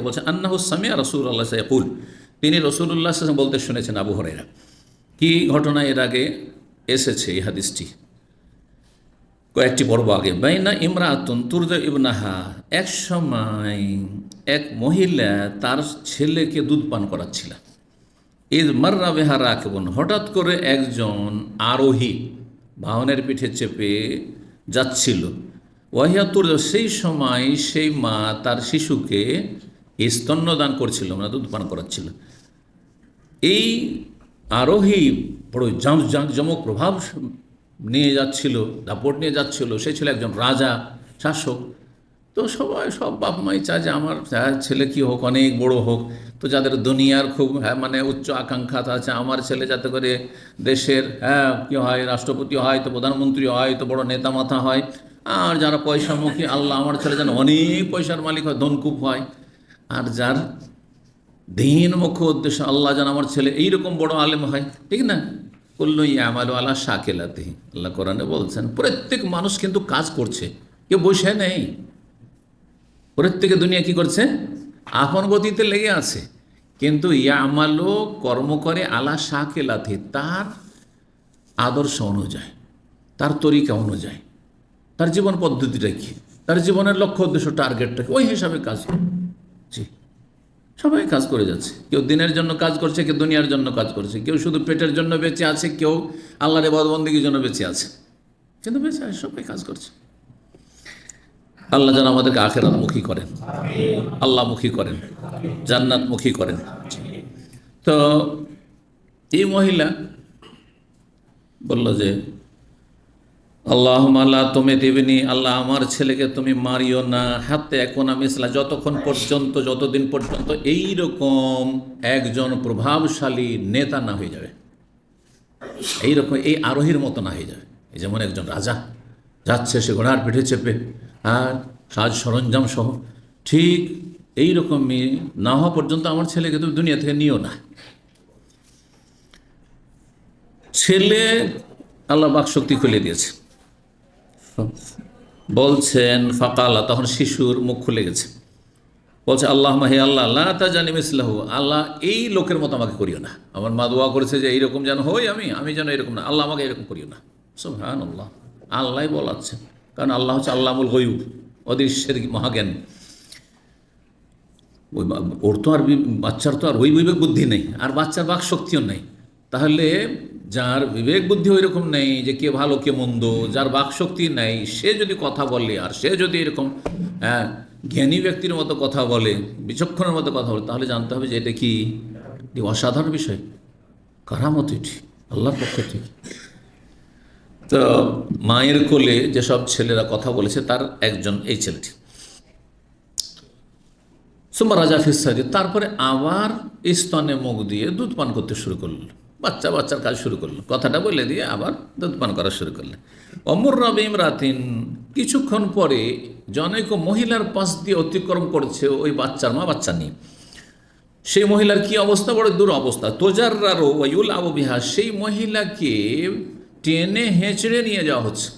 বলছে, আন্নাহু সামিয়া রসুল আল্লাহ সাইকুল তিনি রসুল্লাহ বলতে শুনেছেন আবু হরাইরা কি ঘটনা এর আগে এসেছে এই হাদিসটি? কয়েকটি পর্ব আগে। বাইনা ইমরাতুন তুর্দ ইবনাহা। এক সময় এক মহিলা তার ছেলেকে দুধ পান করাচ্ছিল। ঈদ মার্রা বেহা রাখবন হঠাৎ করে একজন আরোহী বাহনের পিঠে চেপে যাচ্ছিল। ওয়াহিয়াতুর সেই সময় সেই মা তার শিশুকে স্তন্যদান করছিল মানে দুধ পান করাচ্ছিল। এই আরোহী বড় জাম জমক প্রভাব নিয়ে যাচ্ছিল দাপট নিয়ে যাচ্ছিল। সে ছিল একজন রাজা শাসক। তো সবাই সব বাপ মাই চায় যে আমার হ্যাঁ, ছেলে কি হোক অনেক বড় হোক। তো যাদের দুনিয়ার খুব হ্যাঁ মানে উচ্চ আকাঙ্ক্ষা আছে আমার ছেলে যাতে করে দেশের হ্যাঁ কী হয় রাষ্ট্রপতি হয় তো প্রধানমন্ত্রী হয় তো বড় নেতা মাথা হয়। আর যারা পয়সামুখী আল্লাহ আমার ছেলে যেন অনেক পয়সার মালিক হয় ধনকুপ হয়। আর যার দিন মুখ্য উদ্দেশ্য আল্লাহ যেন আমার ছেলে এইরকম বড় আলেম হয়, ঠিক না? কুল্লু ইয়ামালু আল্লাহ শাকেলাতে আল্লাহ কোরআনে বলছেন, প্রত্যেক মানুষ কিন্তু কাজ করছে, কেউ বসে নেই। প্রত্যেকে দুনিয়া কি করছে? আপন গতিতে লেগে আছে। কিন্তু ইয়ামালো কর্ম করে আলা শাকেলাতে তার আদর্শ অনুযায়ী, তার তরিকা অনুযায়ী, তার জীবন পদ্ধতিটা কি, তার জীবনের লক্ষ্য উদ্দেশ্য, টার্গেটটা ওই হিসাবে কাজ জি। সবাই কাজ করে যাচ্ছে। কেউ দিনের জন্য কাজ করছে, কেউ দুনিয়ার জন্য কাজ করছে। কেউ শুধু পেটের জন্য বেঁচে আছে, কেউ আল্লাহর বদবন্দির জন্য বেঁচে আছে। কিন্তু বেঁচে আছে, সবাই কাজ করছে। আল্লাহ যেন আমাদেরকে আখেরাতমুখী করেন। আল্লাহমুখী করেন। জান্নাতমুখী করেন। তো এই মহিলা বলল যে আল্লাহ আল্লাহ তুমি দেবেনি, আল্লাহ আমার ছেলেকে তুমি মারিও না। হাতে এখন আমি ইসলা যতক্ষণ পর্যন্ত, যতদিন পর্যন্ত এই রকম একজন প্রভাবশালী নেতা না হয়ে যাবে, এইরকম এই আরোহীর মতো না হয়ে যাবে। এই যেমন একজন রাজা, যাচ্ছে, সে ঘোড়ার পিঠে চেপে, আর সাজ সরঞ্জাম সহ, ঠিক এই রকম মেয়ে না হওয়া পর্যন্ত আমার ছেলেকে তুমি দুনিয়া থেকে নিও না। ছেলে আল্লাহ বাক শক্তি খুলে দিয়েছে। বলছেন, ফাকালা তখন শিশুর মুখ খুলে গেছে। বলছে আল্লাহ মাহি আল্লাহ আল্লাহ তা জানি মিসলাহ আল্লাহ এই লোকের মতো আমাকে করিও না। আমার মা দোয়া করেছে যে এইরকম যেন হই আমি আমি যেন এরকম না। আল্লাহ আমাকে এরকম করিও না। সব হ্যাঁ আল্লাহ আল্লাহ বলাচ্ছে। কারণ আল্লাহ হচ্ছে আল্লাহমুল গয়ুব, অদৃশ্যের মহাজ্ঞান। ওই ওর তো আর বাচ্চার তো আর ওই বিবেক বুদ্ধি নেই। আর বাচ্চার বাক শক্তিও নেই। তাহলে যার বিবেক বুদ্ধি ওই রকম নেই যে কে ভালো কে মন্দ যার বাক শক্তি নেই সে যদি কথা বলে আর সে যদি এরকম হ্যাঁ, জ্ঞানী ব্যক্তির মতো কথা বলে বিচক্ষণের মতো কথা বলে তাহলে জানতে হবে যে এটা কি? একটি অসাধারণ বিষয়। কারামত এটি? আল্লাহর পক্ষ থেকে। তো মায়ের কোলে যেসব ছেলেরা কথা বলেছে তার একজন এই ছেলেটি। সুম্মা রাজা ফিসাদি তারপরে আবার স্তনে মুখ দিয়ে দুধ পান করতে শুরু করল বাচ্চা বাচ্চার কাজ শুরু করল কথাটা বলে দিয়ে আবার দুধ পান করা শুরু করলেন। অমর রবিম রাতিন কিছুক্ষণ পরে জনৈক মহিলার পাশ দিয়ে অতিক্রম করছে ওই বাচ্চার মা, বাচ্চা নিয়ে। সেই মহিলার কি অবস্থা? বড় দূর অবস্থা তোজার্রারো ওয়ুল আবু বিহা, সেই মহিলাকে টেনে হেঁচড়ে নিয়ে যাওয়া হচ্ছে।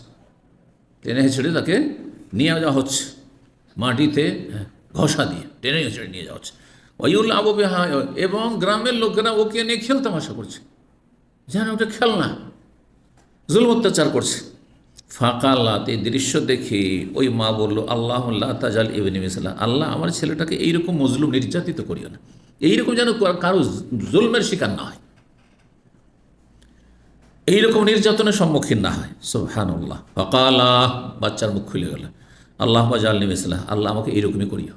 টেনে হেঁচড়ে তাকে নিয়ে যাওয়া হচ্ছে। মাটিতে ঘষা দিয়ে টেনে হেঁচড়ে নিয়ে যাওয়া হচ্ছে। ওয়ুল আবু বিহা এবং গ্রামের লোকেরা ওকে নিয়ে খেলতে আশা করছে। যেন ওটা খেলনা। জুল অত্যাচার করছে। ফাঁকাল্লাত এই দৃশ্য দেখে ওই মা বলল, আল্লাহ আল্লাহ তাজাল ইবিন আল্লাহ, আমার ছেলেটাকে এইরকম মজলুম, নির্যাতিত করিও না। এইরকম যেন কারও জুলমের শিকার না হয়। এইরকম নির্যাতনের সম্মুখীন না হয়। সোহানুল্লাহ ফকালা, বাচ্চার মুখ খুলে গেল। আল্লাহ জাল নিমিসাল্লাহ আল্লাহ, আমাকে এইরকমই করিও।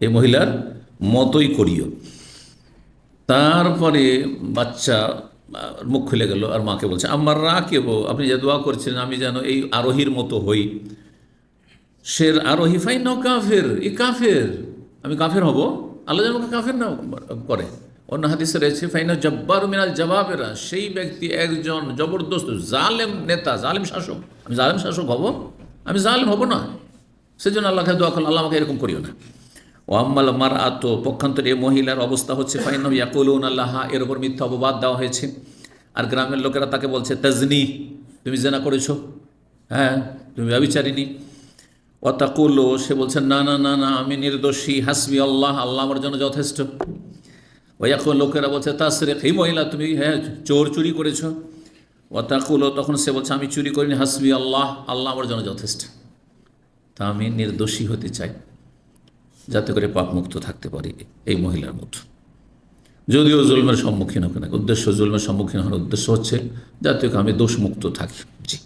এই মহিলার মতোই করিও। তারপরে বাচ্চা মুখ খুলে গেল আর মাকে বলছে আমার রা কেব আপনি যে দোয়া করছেন আমি যেন এই আরোহীর মতো হই। শের আরোহী ফাই ন কাফের এই কাফের। আমি কাফের হব? আল্লাহ যেন কাফের না করে। অন্য হাদিসে রয়েছে ফাইনা জব্বার মিনাল জবাবেরা। সেই ব্যক্তি একজন জবরদস্ত, জালেম নেতা, জালেম শাসক। আমি জালেম শাসক হব? আমি জালেম হব না। সেজন্য আল্লাহকে দোয়া করল আল্লাহ আমাকে এরকম করিও না। ও আম্মাল মার আত পক্ষান্তরে এই মহিলার অবস্থা হচ্ছে ফাইনাম ইয়াকুলুন আল্লাহ এর উপর মিথ্যা অপবাদ দেওয়া হয়েছে। আর গ্রামের লোকেরা তাকে বলছে, তাজনি, তুমি জেনা করেছ? হ্যাঁ তুমি ব্যবিচারিনী অতাকুল সে বলছে, না না না না, আমি নির্দোষী, হাসবি আল্লাহ আল্লাহ আমার জন্য যথেষ্ট। ওই এখন লোকেরা বলছে তাসরে এই মহিলা, তুমি হ্যাঁ চোর চুরি করেছ? অতাকুল তখন সে বলছে, আমি চুরি করিনি, হাসবি আল্লাহ আল্লাহ আমার জন্য যথেষ্ট। তা আমি নির্দোষী হতে চাই। যাতে করে পাপমুক্ত থাকতে পারি এই মহিলার মতো যদিও জুলমের সম্মুখীন হোক না, উদ্দেশ্য জুলমের সম্মুখীন হওয়ার উদ্দেশ্য হচ্ছে যাতে আমি দোষমুক্ত থাকি। জি।